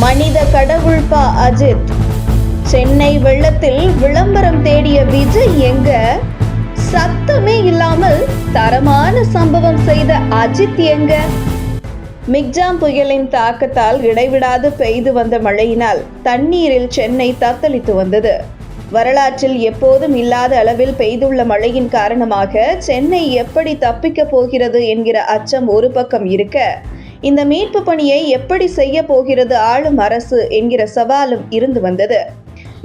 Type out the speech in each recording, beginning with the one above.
மனித கடவுள் பா அஜித். சென்னை வெள்ளத்தில் விளம்பரம் தேடிய விஜய் எங்க? சத்தமே இல்லாமல் தரமான சம்பவம் செய்த அஜித் எங்க? மிக்ஜாம் புயலின் தாக்கத்தால் இடைவிடாது பெய்து வந்த மழையினால் தண்ணீரில் சென்னை தத்தளித்து வந்தது. வரலாற்றில் எப்போதும் இல்லாத அளவில் பெய்துள்ள மழையின் காரணமாக சென்னை எப்படி தப்பிக்கப் போகிறது என்கிற அச்சம் ஒரு பக்கம் இருக்க இந்த மீட்பு பணியை எப்படி செய்ய போகிறது ஆளும் அரசு என்கிற சவாலும் இருந்து வந்தது.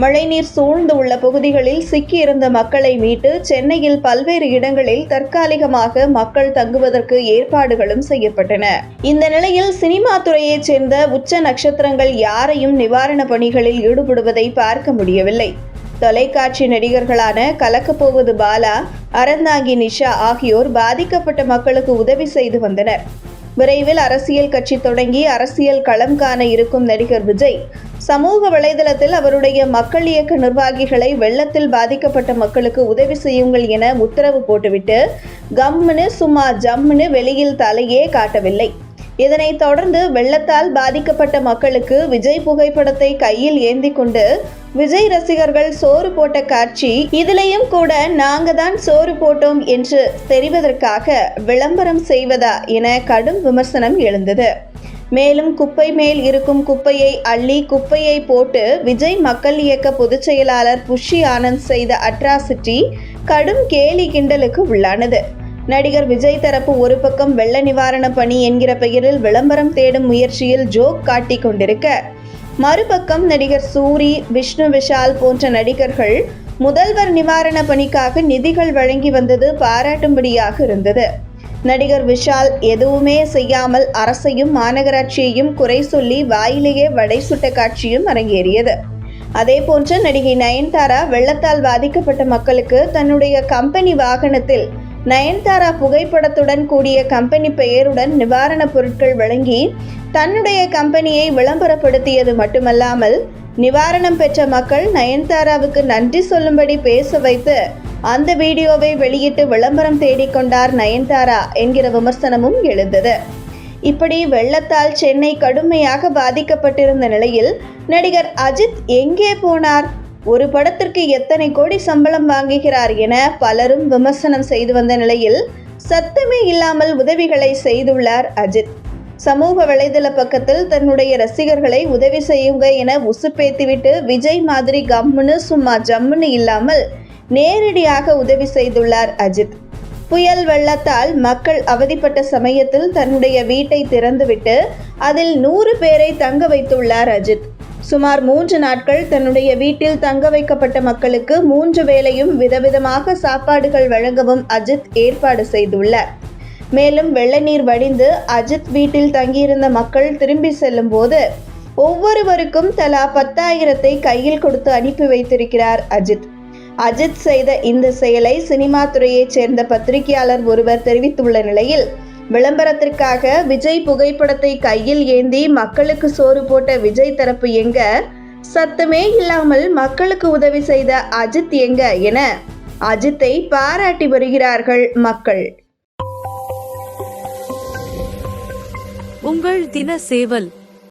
மழைநீர் சூழ்ந்து உள்ள பகுதிகளில் சிக்கியிருந்த மக்களை மீட்டு சென்னையில் பல்வேறு இடங்களில் தற்காலிகமாக மக்கள் தங்குவதற்கு ஏற்பாடுகளும் செய்யப்பட்டன. இந்த நிலையில் சினிமா துறையைச் சேர்ந்த உச்ச நட்சத்திரங்கள் யாரையும் நிவாரண பணிகளில் ஈடுபடுவதை பார்க்க முடியவில்லை. தொலைக்காட்சி நடிகர்களான கலக்கப்போவது பாலா அறந்தாங்கி நிஷா ஆகியோர் பாதிக்கப்பட்ட மக்களுக்கு உதவி செய்து வந்தனர். விரைவில் அரசியல் கட்சி தொடங்கி அரசியல் களம் காண இருக்கும் நடிகர் விஜய் சமூக வலைதளத்தில் அவருடைய மக்கள் இயக்க நிர்வாகிகளை வெள்ளத்தில் பாதிக்கப்பட்ட மக்களுக்கு உதவி செய்யுங்கள் என உத்தரவு போட்டுவிட்டு கம்முன்னு சும்மா ஜம்முன்னு வெளியில் தலையே காட்டவில்லை. இதனைத் தொடர்ந்து வெள்ளத்தால் பாதிக்கப்பட்ட மக்களுக்கு விஜய் புகைப்படத்தை கையில் ஏந்தி கொண்டு விஜய் ரசிகர்கள் சோறு போட்ட காட்சி இதிலையும் கூட நாங்க தான் சோறு போட்டோம் என்று தெரிவதற்காக விளம்பரம் செய்வதா என கடும் விமர்சனம் எழுந்தது. மேலும் குப்பை மேல் இருக்கும் குப்பையை அள்ளி குப்பையை போட்டு விஜய் மக்கள் இயக்க பொதுச் செயலாளர் புஷி ஆனந்த் செய்த அட்ராசிட்டி கடும் கேலி கிண்டலுக்கு உள்ளானது. நடிகர் விஜய் தரப்பு ஒரு பக்கம் வெள்ள நிவாரண பணி என்கிற பெயரில் விளம்பரம் தேடும் முயற்சியில் ஜோக் காட்டிக் கொண்டிருக்க. மறுபக்கம் நடிகர் சூரி விஷ்ணு விஷால் போன்ற நடிகர்கள் முதல்வர் நிவாரண பணிக்காக நிதிகள் வழங்கி வந்தது பாராட்டும்படியாக இருந்தது. நடிகர் விஷால் எதுவுமே செய்யாமல் அரசையும் மாநகராட்சியையும் குறை சொல்லி வாயிலேயே வடை சுட்ட காட்சியும் அரங்கேறியது. அதே போன்று நடிகை நயன்தாரா வெள்ளத்தால் பாதிக்கப்பட்ட மக்களுக்கு தன்னுடைய கம்பெனி வாகனத்தில் நயன்தாரா புகைப்படத்துடன் கூடிய கம்பெனி பெயருடன் நிவாரணப் பொருட்கள் வழங்கி தன்னுடைய கம்பெனியை விளம்பரப்படுத்தியது மட்டுமல்லாமல் நிவாரணம் பெற்ற மக்கள் நயன்தாராவுக்கு நன்றி சொல்லும்படி பேச வைத்து அந்த வீடியோவை வெளியிட்டு விளம்பரம் தேடிக்கொண்டார் நயன்தாரா என்கிற விமர்சனமும் எழுந்தது. இப்படி வெள்ளத்தால் சென்னை கடுமையாக பாதிக்கப்பட்டிருந்த நிலையில் நடிகர் அஜித் எங்கே போனார்? ஒரு படத்திற்கு எத்தனை கோடி சம்பளம் வாங்குகிறார் என பலரும் விமர்சனம் செய்து வந்த நிலையில் சத்தமே இல்லாமல் உதவிகளை செய்துள்ளார் அஜித். சமூக வலைதள பக்கத்தில் தன்னுடைய ரசிகர்களை உதவி செய்யுங்க என உசுப்பேத்திவிட்டு விஜய் மாதிரி கம்முன்னு சும்மா ஜம்முன்னு இல்லாமல் நேரடியாக உதவி செய்துள்ளார் அஜித். புயல் வெள்ளத்தால் மக்கள் அவதிப்பட்ட சமயத்தில் தன்னுடைய வீட்டை திறந்துவிட்டு அதில் நூறு பேரை தங்க வைத்துள்ளார் அஜித். சுமார் மூன்று நாட்கள் தன்னுடைய வீட்டில் தங்க வைக்கப்பட்ட மக்களுக்கு மூன்று வேளையும் விதவிதமாக சாப்பாடுகள் வழங்கவும் அஜித் ஏற்பாடு செய்துள்ளார். மேலும் வெள்ள நீர் வடிந்து அஜித் வீட்டில் தங்கியிருந்த மக்கள் திரும்பி செல்லும் போது ஒவ்வொருவருக்கும் தலா பத்தாயிரத்தை கையில் கொடுத்து அனுப்பி வைத்திருக்கிறார் அஜித். அஜித் செய்த இந்த செயலை சினிமா துறையைச் சேர்ந்த பத்திரிகையாளர் ஒருவர் தெரிவித்துள்ள நிலையில் விளம்பரத்திற்காக விஜய் புகைப்படத்தை கையில் ஏந்தி மக்களுக்கு சோறு போட்ட விஜய் தரப்பு எங்க? சத்தமே இல்லாமல் மக்களுக்கு உதவி செய்த அஜித் எங்க என அஜித்தை பாராட்டி வருகிறார்கள் மக்கள். உங்கள் தின சேவல்